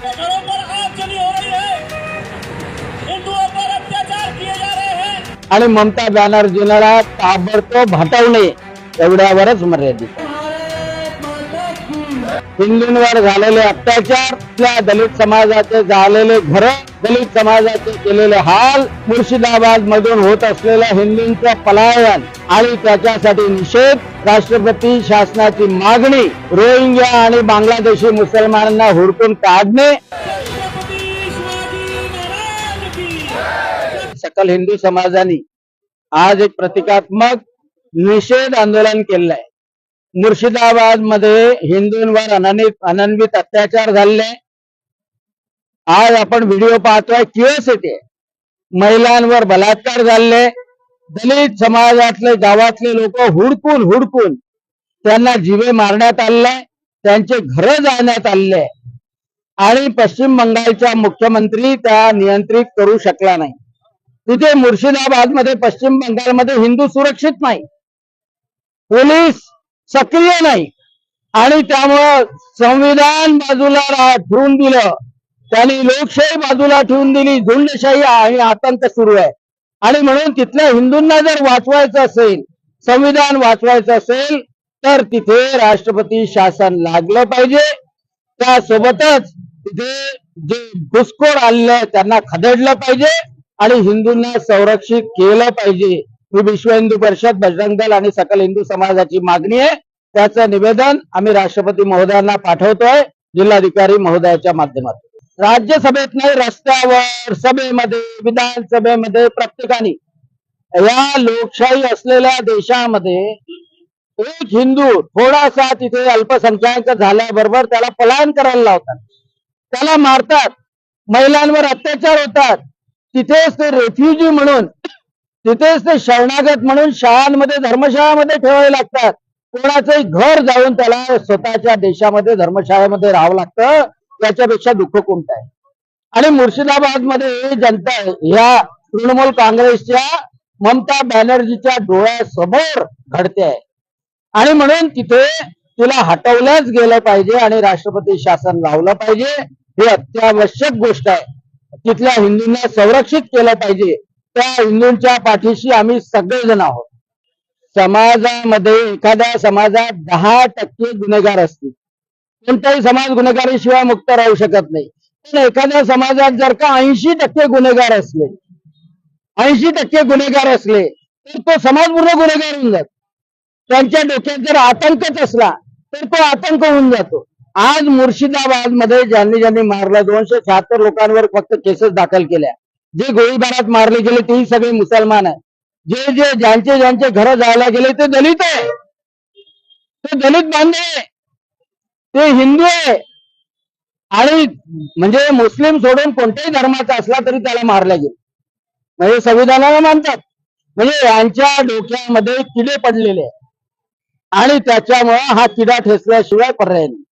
घरों पर आग चली हो रही है हिंदुओं पर अत्याचार किए जा रहे हैं आणि ममता बॅनर्जीला ताबडतोब हटवणे एवढ्यावरच मर्यादित आहे. हिंदूंवर झालेले अत्याचार त्या दलित समाजाचे झालेले घर दलित समाजाचे केलेले हाल मुर्शिदाबाद मधून होत असलेल्या हिंदूंचं पलायन आणि त्याच्यासाठी निषेध राष्ट्रपती शासनाची मागणी रोहिंग्या आणि बांगलादेशी मुसलमानांना हुडकून काढणे. सकल हिंदू समाजाने आज एक प्रतिकात्मक निषेध आंदोलन केलेलं आहे मुर्शिदाबादमध्ये हिंदूंवर अनन्वित अनन्वित अत्याचार झाले आज आपण व्हिडिओ पाहतोय क्युरियोसिटी महिलांवर बलात्कार झाले दलित समाजातले गावातले लोक हुडकून हुडकून त्यांना जीवे मारण्यात आले त्यांचे घर जाण्यात आले आणि पश्चिम बंगालच्या मुख्यमंत्री त्या नियंत्रित करू शकला नाही. तिथे मुर्शिदाबादमध्ये पश्चिम बंगालमध्ये हिंदू सुरक्षित नाही. पोलीस सक्रिय नाही. आणि त्यामुळं संविधान बाजूला ठेवून दिलं. त्यांनी लोकशाही बाजूला ठेवून दिली. झुंडशाही आणि आतंक सुरू आहे. आणि म्हणून तिथल्या हिंदूंना जर वाचवायचं असेल संविधान वाचवायचं असेल तर तिथे राष्ट्रपती शासन लागलं पाहिजे. त्यासोबतच तिथे जे घुसखोर आलेले त्यांना खदडलं पाहिजे. आणि हिंदूंना संरक्षित केलं पाहिजे. ही विश्व हिंदू परिषद बजरंग दल आणि सकल हिंदू समाजाची मागणी आहे. त्याचं निवेदन आम्ही राष्ट्रपती महोदयांना पाठवतोय जिल्हाधिकारी महोदयाच्या माध्यमातून. राज्यसभेत नाही रस्त्यावर सभेमध्ये विधानसभेमध्ये प्रत्येकाने या लोकशाही असलेल्या देशामध्ये एक हिंदू थोडासा तिथे अल्पसंख्याक झाल्याबरोबर त्याला पलायन करायला लावतात. त्याला मारतात महिलांवर अत्याचार होतात. तिथेच ते रेफ्युजी म्हणून तिथेच ते शरणागत म्हणून शाळांमध्ये धर्मशाळामध्ये ठेवावे लागतात. कोणाचंही घर जाऊन त्याला स्वतःच्या देशामध्ये धर्मशाळेमध्ये राहावं लागतं त्याच्यापेक्षा दुःख कोणतं आहे? आणि मुर्शिदाबादमध्ये जनता या तृणमूल काँग्रेसच्या ममता बॅनर्जीच्या डोळ्यासमोर घडते आहे. आणि म्हणून तिथे तिला हटवलंच गेलं पाहिजे आणि राष्ट्रपती शासन लावलं पाहिजे ही अत्यावश्यक गोष्ट आहे. तिथल्या हिंदूंना संरक्षित केलं पाहिजे. त्या हिंदूंच्या पाठीशी आम्ही सगळेजण आहोत. समाजामध्ये एखाद्या समाजात दहा टक्के गुन्हेगार असतील. कोणताही समाज गुन्हेगारीशिवाय मुक्त राहू शकत नाही. पण एखाद्या समाजात जर का ऐंशी टक्के गुन्हेगार असले ऐंशी टक्के गुन्हेगार असले तर तो समाज पूर्ण गुन्हेगार होऊन जातो. त्यांच्या डोक्यात जर आतंकच असला तर तो आतंक होऊन जातो. आज मुर्शिदाबादमध्ये ज्यांनी ज्यांनी मारलं दोनशे शहात्तर लोकांवर फक्त केसेस दाखल केल्या. जे गोळीबारात मारले गेले तेही सगळे मुसलमान आहे. जे जे ज्यांचे ज्यांचे घर जायला गेले ते दलित आहे. ते दलित बांधे आहे. ते हिंदू आहे. आणि म्हणजे मुस्लिम सोडून कोणत्याही धर्माचा असला तरी त्याला मारला गेलं. म्हणजे संविधानाला मानतात. म्हणजे यांच्या डोक्यामध्ये किडे पडलेले आणि त्याच्यामुळे हा किडा ठेचल्याशिवाय पर्याय नाही.